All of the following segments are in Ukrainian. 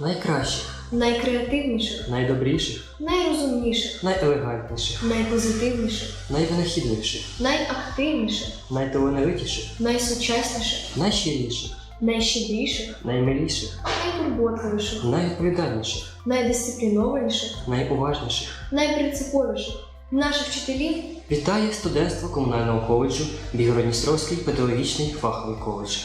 найкращих, найкреативніших, найдобріших, найрозумніших, найелегантніших, найпозитивніших, найвинахідливіших, найактивніших, найталановитіших, найсучасніших, найщиріших, найщедріших, наймиліших, найтурботливіших, найвідповідальніших, найдисциплінованіших, найуважніших. найпринциповіших, наших вчителів. Вітає студентство комунального коледжу Бігородністровський педагогічний фаховий коледж.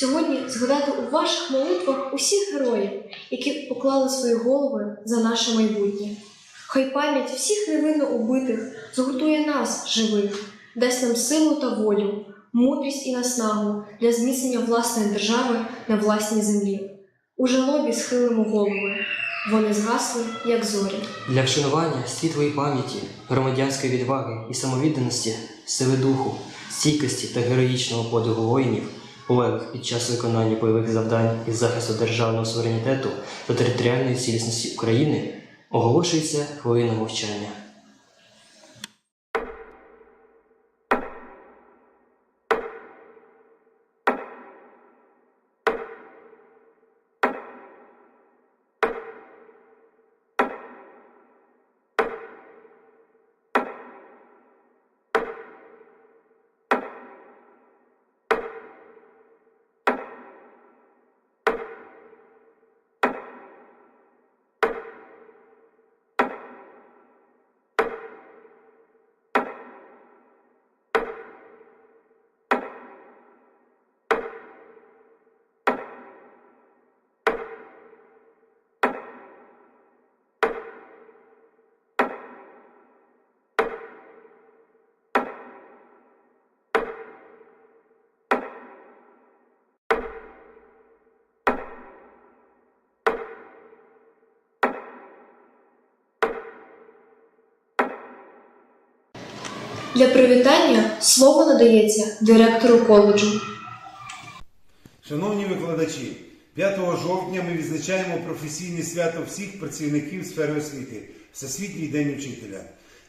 Сьогодні згадати у ваших молитвах усіх героїв, які поклали свої голови за наше майбутнє. Хай пам'ять всіх невинно убитих згуртує нас, живих, дасть нам силу та волю, мудрість і наснагу для зміцнення власної держави на власній землі. У жалобі схилимо голови, вони згасли, як зорі. Для вшанування світлої пам'яті, громадянської відваги і самовідданості, сили духу, стійкості та героїчного подвигу воїнів, полеглих під час виконання бойових завдань із захисту державного суверенітету та територіальної цілісності України оголошується хвилина мовчання. Для привітання слово надається директору коледжу. Шановні викладачі, 5 жовтня ми відзначаємо професійне свято всіх працівників сфери освіти Всесвітній день учителя.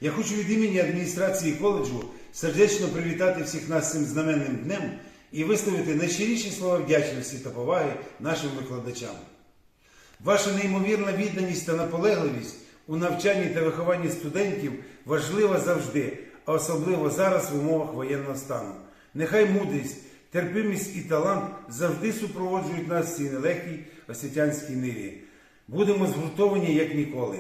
Я хочу від імені адміністрації коледжу сердечно привітати всіх нас цим знаменним днем і висловити найщиріші слова вдячності та поваги нашим викладачам. Ваша неймовірна відданість та наполегливість у навчанні та вихованні студентів важлива завжди, а особливо зараз в умовах воєнного стану. Нехай мудрість, терпимість і талант завжди супроводжують нас в цій нелегкій освітянській ниві. Будемо згуртовані як ніколи.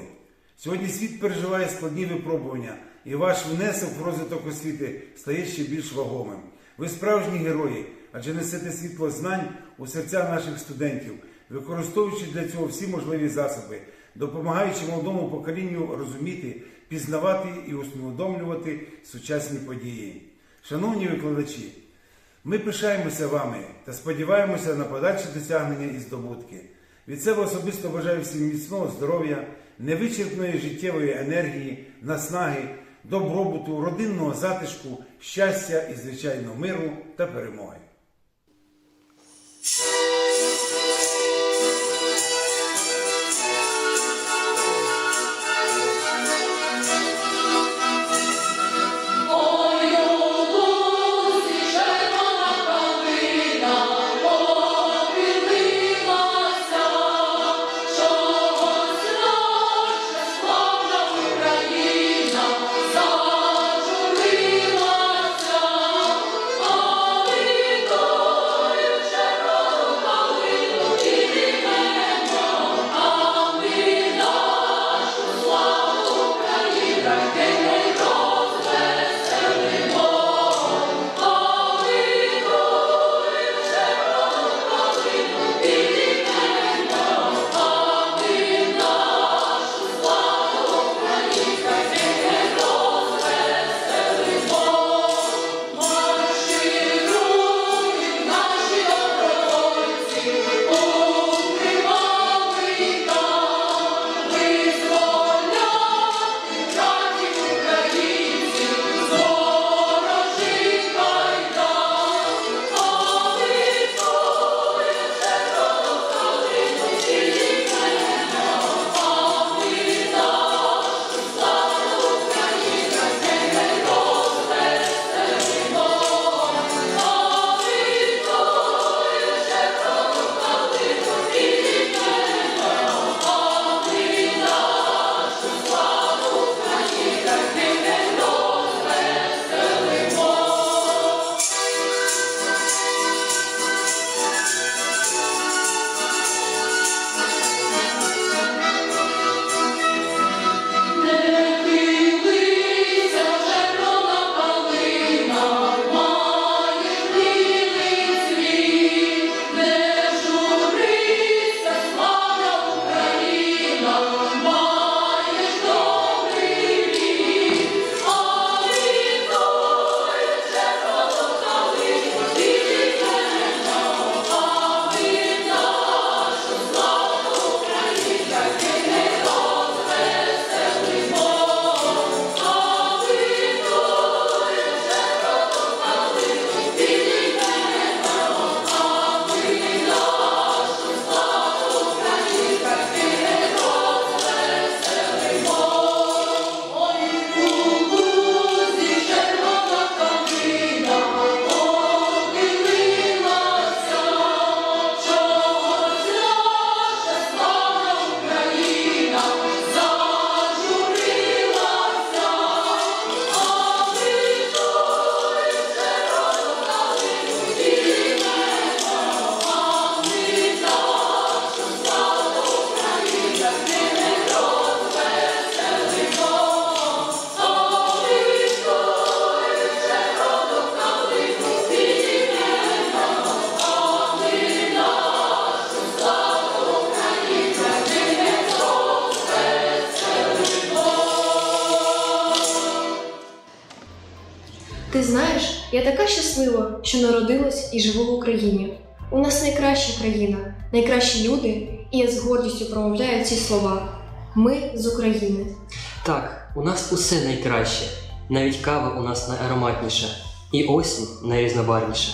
Сьогодні світ переживає складні випробування, і ваш внесок в розвиток освіти стає ще більш вагомим. Ви справжні герої, адже несете світло знань у серця наших студентів, використовуючи для цього всі можливі засоби, допомагаючи молодому поколінню розуміти, пізнавати і усвідомлювати сучасні події. Шановні викладачі, ми пишаємося вами та сподіваємося на подальші досягнення і здобутки. Від себе особисто бажаю всім міцного здоров'я, невичерпної життєвої енергії, наснаги, добробуту, родинного затишку, щастя і звичайно миру та перемоги. Я така щаслива, що народилась і живу в Україні. У нас найкраща країна, найкращі люди, і я з гордістю промовляю ці слова. Ми з України. Так, у нас усе найкраще. Навіть кава у нас найароматніша, і осінь найрізнобарвніша.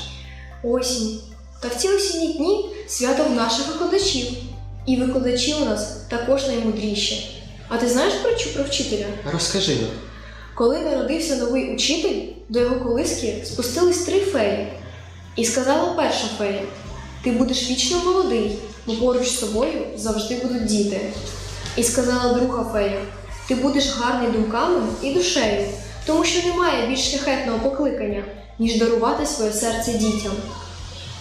Осінь. Та в ці осінні дні свято в наших викладачів. І викладачі у нас також наймудріші. А ти знаєш притчу про вчителя? Розкажи нам. Коли народився новий учитель, до його колиски спустились три феї. І сказала перша фея: Ти будеш вічно молодий, бо поруч з тобою завжди будуть діти. І сказала друга фея: Ти будеш гарний думками і душею, тому що немає більш шляхетного покликання, ніж дарувати своє серце дітям.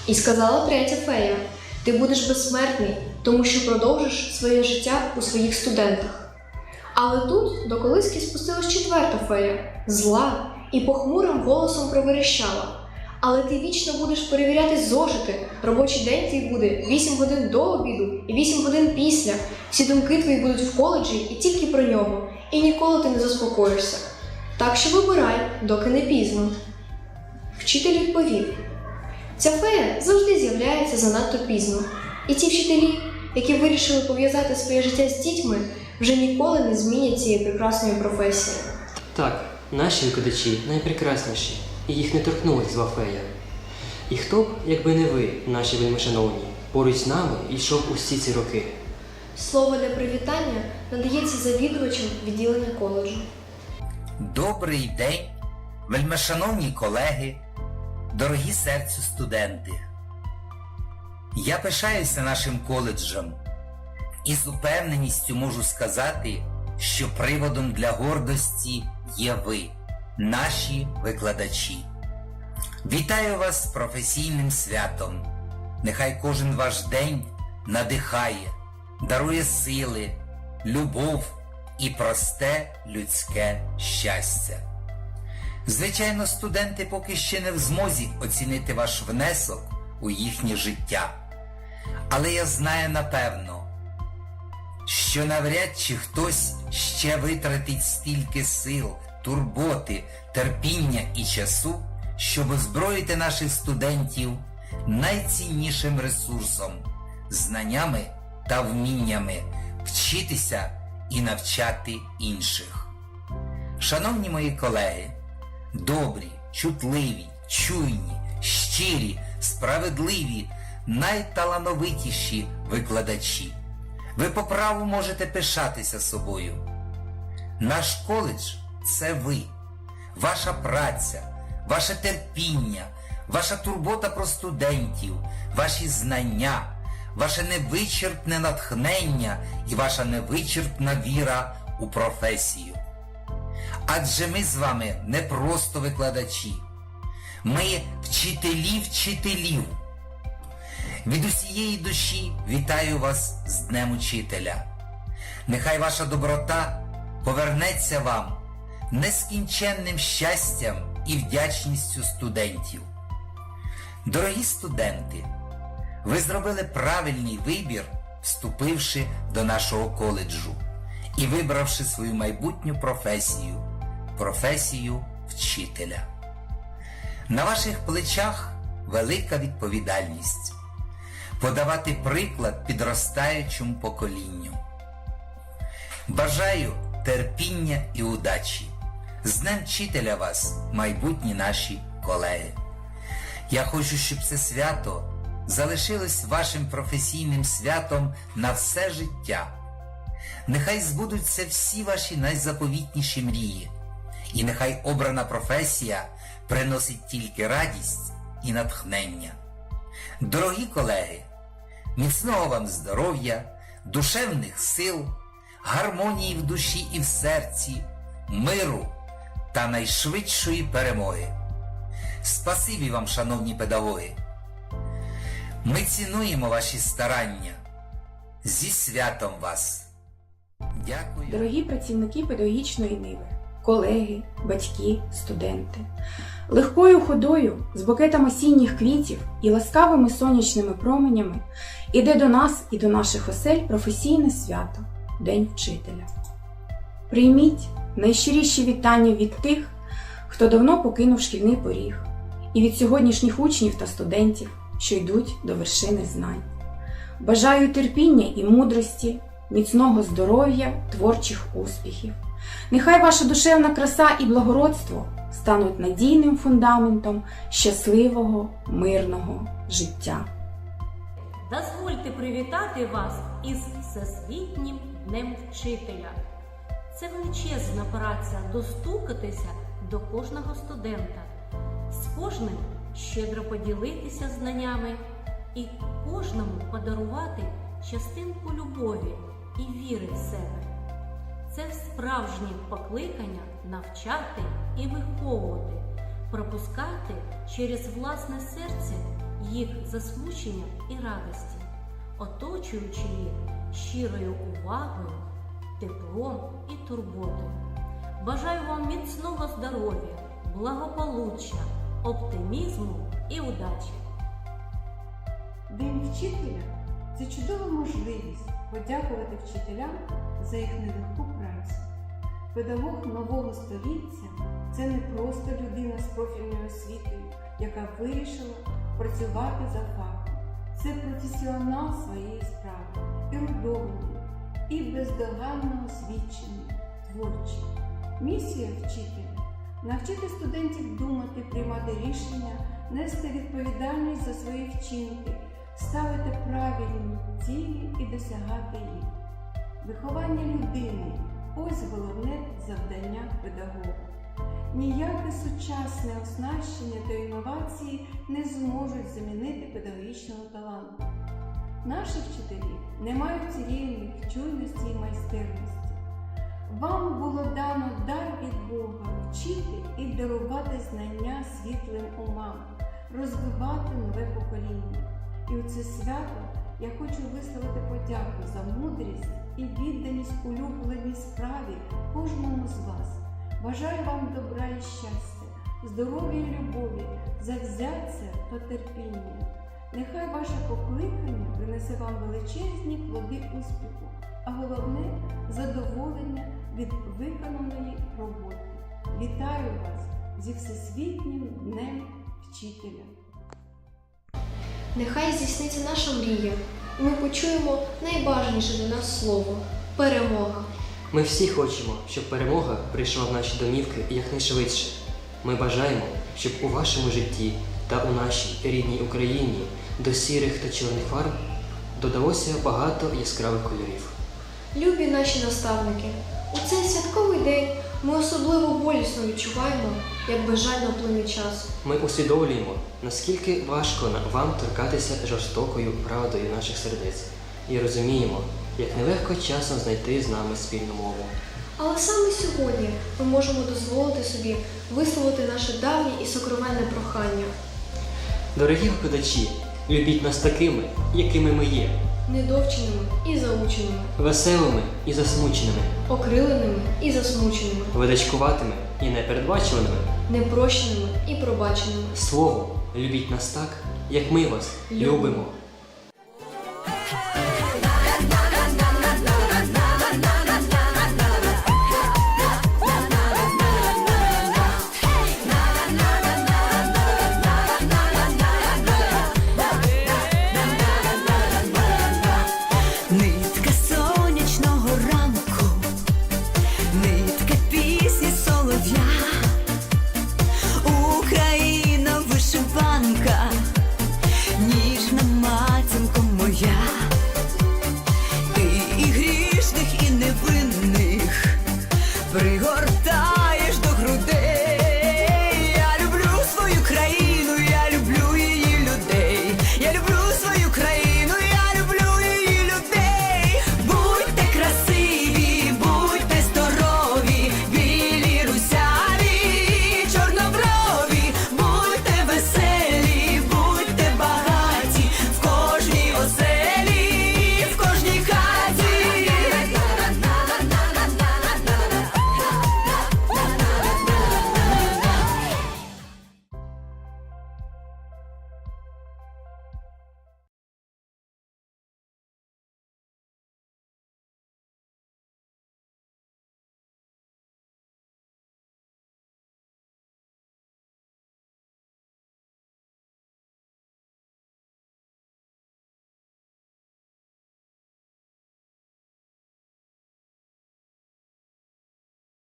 І сказала третя фея: Ти будеш безсмертний, тому що продовжиш своє життя у своїх студентах. Але тут до колиски спустилась четверта фея, зла, і похмурим голосом проверещала. Але ти вічно будеш перевіряти зошити. Робочий день твій буде 8 годин до обіду і 8 годин після. Всі думки твої будуть в коледжі і тільки про нього, і ніколи ти не заспокоїшся. Так що вибирай, доки не пізно. Вчитель відповів: Ця фея завжди з'являється занадто пізно. І ті вчителі, які вирішили пов'язати своє життя з дітьми, вже ніколи не змінять цієї прекрасної професії. Так, наші викладачі найпрекрасніші, і їх не торкнулась зла фея. І хто б, якби не ви, наші вельмишановні, поруч з нами йшов усі ці роки. Слово для привітання надається завідувачем відділення коледжу. Добрий день, вельмишановні колеги, дорогі серцю студенти. Я пишаюся нашим коледжем і з упевненістю можу сказати, що приводом для гордості є ви, наші викладачі. Вітаю вас з професійним святом. Нехай кожен ваш день надихає, дарує сили, любов і просте людське щастя. Звичайно, студенти поки ще не в змозі оцінити ваш внесок у їхнє життя. Але я знаю напевно, що навряд чи хтось ще витратить стільки сил, турботи, терпіння і часу, щоб озброїти наших студентів найціннішим ресурсом знаннями та вміннями вчитися і навчати інших. Шановні мої колеги, добрі, чутливі, чуйні, щирі, справедливі, найталановитіші викладачі. Ви по праву можете пишатися собою. Наш коледж це ви, ваша праця, ваше терпіння, ваша турбота про студентів, ваші знання, ваше невичерпне натхнення і ваша невичерпна віра у професію. Адже ми з вами не просто викладачі, ми вчителі вчителів. Від усієї душі вітаю вас з Днем Учителя. Нехай ваша доброта повернеться вам нескінченним щастям і вдячністю студентів. Дорогі студенти, ви зробили правильний вибір, вступивши до нашого коледжу і вибравши свою майбутню професію професію вчителя. На ваших плечах велика відповідальність подавати приклад підростаючому поколінню. Бажаю терпіння і удачі. З Днем вчителя вас, майбутні наші колеги. Я хочу, щоб це свято залишилось вашим професійним святом на все життя. Нехай збудуться всі ваші найзаповітніші мрії, і нехай обрана професія приносить тільки радість і натхнення. Дорогі колеги, міцного вам здоров'я, душевних сил, гармонії в душі і в серці, миру та найшвидшої перемоги. Спасибі вам, шановні педагоги. Ми цінуємо ваші старання. Зі святом вас. Дякую. Дорогі працівники педагогічної ниви, колеги, батьки, студенти. Легкою ходою, з букетом осінніх квітів і ласкавими сонячними променями іде до нас і до наших осель професійне свято День вчителя. Прийміть найщиріші вітання від тих, хто давно покинув шкільний поріг, і від сьогоднішніх учнів та студентів, що йдуть до вершини знань. Бажаю терпіння і мудрості, міцного здоров'я, творчих успіхів, Нехай ваша душевна краса і благородство стануть надійним фундаментом щасливого, мирного життя. Дозвольте привітати вас із Всесвітнім Днем Вчителя. Це величезна праця достукатися до кожного студента, з кожним щедро поділитися знаннями і кожному подарувати частинку любові і віри в себе. Це справжнє покликання навчати і виховувати, пропускати через власне серце їх засмучення і радості, оточуючи їх щирою увагою, теплом і турботою. Бажаю вам міцного здоров'я, благополуччя, оптимізму і удачі! День вчителя це чудова можливість подякувати вчителям за їх нелегку працю. Педагог нового століття це не просто людина з профільною освітою, яка вирішила працювати за фахом. Це професіонал своєї справи, ерудований і бездоганно освічений, творчий. Місія вчителя навчити студентів думати, приймати рішення, нести відповідальність за свої вчинки, ставити правильні цілі і досягати їх. Виховання людини ось головне завдання педагога. Ніяке сучасне оснащення та інновації не зможуть замінити педагогічного таланту. Наші вчителі не мають цієї чуйності і майстерності. Вам було дано дар від Бога вчити і дарувати знання світлим умам, розвивати нове покоління. І у це свято я хочу висловити подяку за мудрість і відданість улюбленій справі кожному з вас. Бажаю вам добра і щастя, здоров'я і любові, завзяття та терпіння. Нехай ваше покликання принесе вам величезні плоди успіху, а головне задоволення від виконаної роботи. Вітаю вас зі Всесвітнім Днем Вчителя! Нехай здійсниться наша мрія, і ми почуємо найбажаніше для нас слово перемога. Ми всі хочемо, щоб перемога прийшла в наші домівки якнайшвидше. Ми бажаємо, щоб у вашому житті та у нашій рідній Україні до сірих та чорних фарб додалося багато яскравих кольорів. Любі наші наставники, у цей святковий день ми особливо болісно відчуваємо, як безжально плине час. Ми усвідомлюємо, наскільки важко вам торкатися жорстокою правдою наших сердець, і розуміємо, як нелегко часом знайти з нами спільну мову. Але саме сьогодні ми можемо дозволити собі висловити наше давнє і сокровенне прохання, Дорогі викладачі, любіть нас такими, якими ми є, недовченими і заученими, веселими і засмученими, окриленими і засмученими, видачкуватими і непередбачуваними. непрощеними і пробаченими. Словом, любіть нас так, як ми вас Любимо. любимо.